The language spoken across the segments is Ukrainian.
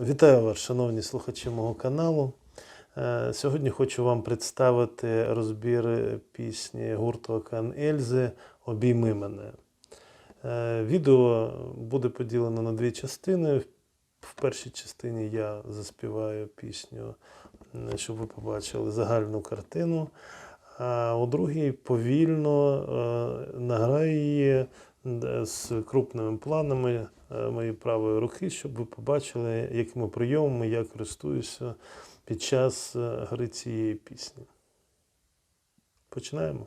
Вітаю вас, шановні слухачі мого каналу. Е, Сьогодні хочу вам представити розбір пісні гурту Океан Ельзи Обійми мене. Е, Відео буде поділено на дві частини. В першій частині я заспіваю пісню, щоб ви побачили загальну картину. А у другій повільно е, награю її з крупними планами е, моєї правої руки, щоб ви побачили, якими прийомами я користуюся під час е, гри цієї пісні. Починаємо.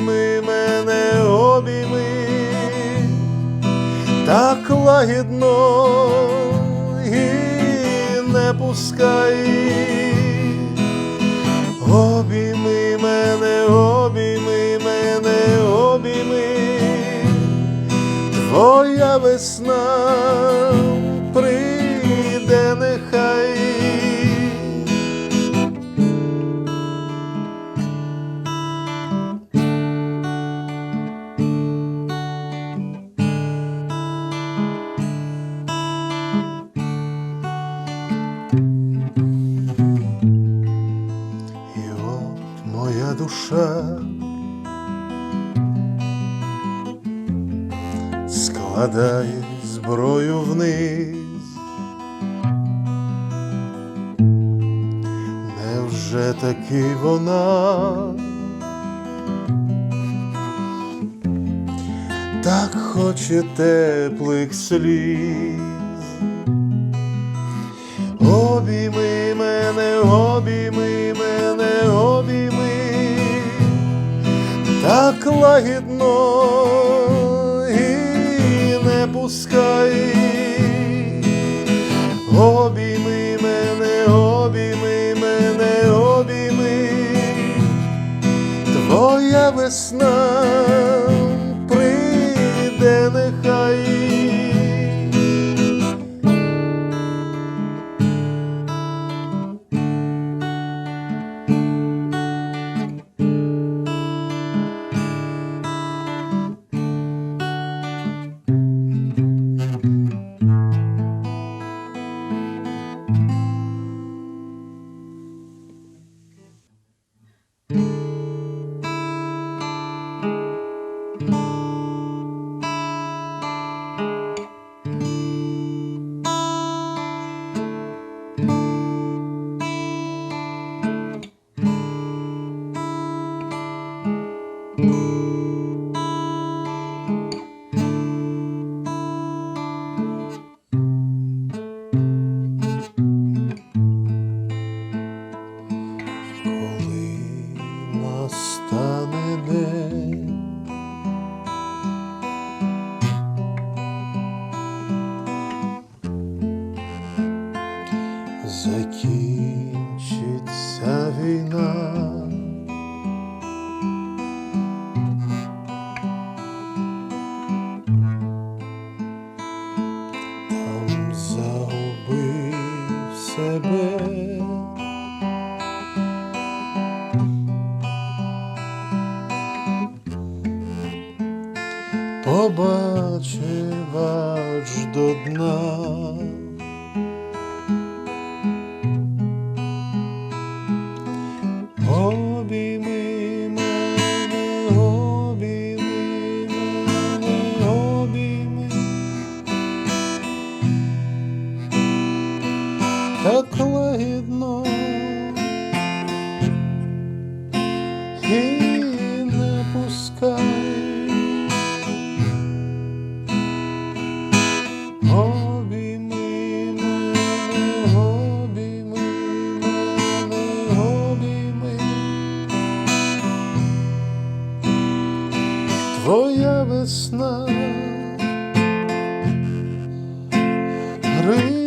так лагідно і не пускай. Обійми мене, обійми мене, обійми, твоя весна складає зброю вниз. Невже таки вона так хоче теплих сліз? Обійми мене, обійми мене, обійми, так лагідно пускай. Обійми мене, обійми мене, обійми, твоя весна закінчиться війна. Там побачив аж до дна. так лагідно. І не пускай. Обійми мене, обійми мене, обійми. Твоя весна. Гри